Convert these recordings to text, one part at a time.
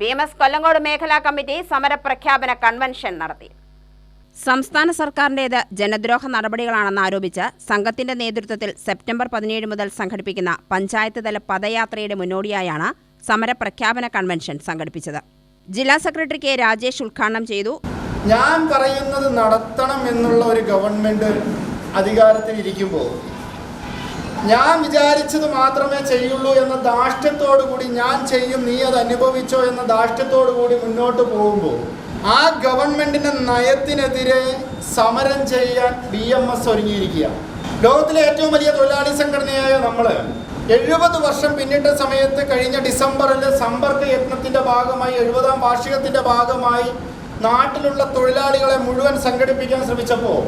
B M S Kollengode മേഖലാ committee സമരപ്രഖ്യാപന convention നടത്തി. സംസ്ഥാന സർക്കാരിന്റെത് ജനദ്രോഹ നടപടികളാണെന്ന് ആരോപിച്ച് സംഘത്തിന്റെ നേതൃത്വത്തിൽ സെപ്റ്റംബർ പതിനേഴ് മുതൽ സംഘടിപ്പിക്കുന്ന പഞ്ചായത്ത് തല പദയാത്രയുടെ മുന്നോടിയായാണ് സമരപ്രഖ്യാപന കൺവെൻഷൻ സംഘടിപ്പിച്ചത്. ജില്ലാ സെക്രട്ടറി കെ രാജേഷ് ഉദ്ഘാടനം ചെയ്തു. ഞാൻ പറയുന്നത് നടത്തണം എന്നുള്ള ഒരു ഗവൺമെന്റ് അധികാരത്തിൽ ഇരിക്കുമ്പോൾ ഞാൻ വിചാരിച്ചത് മാത്രമേ ചെയ്യുള്ളൂ എന്ന ദാഷ്ട്യത്തോടു കൂടി ഞാൻ ചെയ്യും നീ അത് അനുഭവിച്ചോ എന്ന ദാഷ്ട്യത്തോടു കൂടി മുന്നോട്ട് പോകുമ്പോൾ ആ ഗവൺമെന്റിന്റെ നയത്തിനെതിരെ സമരം ചെയ്യാൻ ബി എം എസ് ഒരുങ്ങിയിരിക്കുക. ലോകത്തിലെ ഏറ്റവും വലിയ തൊഴിലാളി സംഘടനയായ നമ്മൾ എഴുപത് വർഷം പിന്നിട്ട സമയത്ത് കഴിഞ്ഞ ഡിസംബറിൽ സമ്പർക്ക യത്നത്തിന്റെ ഭാഗമായി എഴുപതാം വാർഷികത്തിന്റെ ഭാഗമായി നാട്ടിലുള്ള തൊഴിലാളികളെ മുഴുവൻ സംഘടിപ്പിക്കാൻ ശ്രമിച്ചപ്പോൾ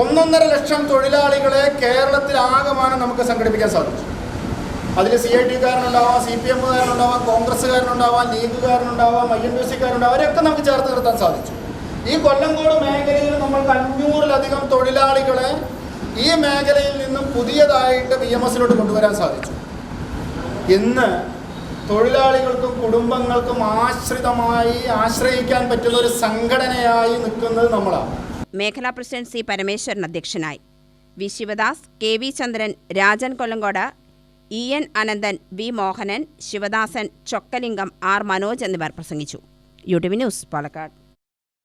ഒന്നൊന്നര ലക്ഷം തൊഴിലാളികളെ കേരളത്തിൽ ആകമാനം നമുക്ക് സംഘടിപ്പിക്കാൻ സാധിച്ചു. അതിൽ സി ഐ ടിക്കാരനുണ്ടാവാം സി പി എമ്മുകാരനുണ്ടാവാം കോൺഗ്രസ്സുകാരനുണ്ടാവാം ലീഗുകാരനുണ്ടാവാം ഐ എൻ ഡി സിക്കാരുണ്ടാവാം അവരൊക്കെ നമുക്ക് ചേർത്ത് നിർത്താൻ സാധിച്ചു. ഈ കൊല്ലംകോട് മേഖലയിൽ നമ്മൾക്ക് അഞ്ഞൂറിലധികം തൊഴിലാളികളെ ഈ മേഖലയിൽ നിന്നും പുതിയതായിട്ട് ബി എം എസിലോട്ട് കൊണ്ടുവരാൻ സാധിച്ചു. ഇന്ന് തൊഴിലാളികൾക്കും കുടുംബങ്ങൾക്കും ആശ്രിതമായി ആശ്രയിക്കാൻ പറ്റുന്ന ഒരു സംഘടനയായി നിൽക്കുന്നത് നമ്മളാണ്. മേഖലാ പ്രസിഡന്റ് സി പരമേശ്വരൻ അധ്യക്ഷനായി. V. Sivadas K. V. Chandran Rajan Kollengode E. N. Ananthan V. Mohanan Sivadasan Chokkalingam R. Manoj എന്നിവർ പ്രസംഗിച്ചു. യു. ന്യൂസ് പാലക്കാട്.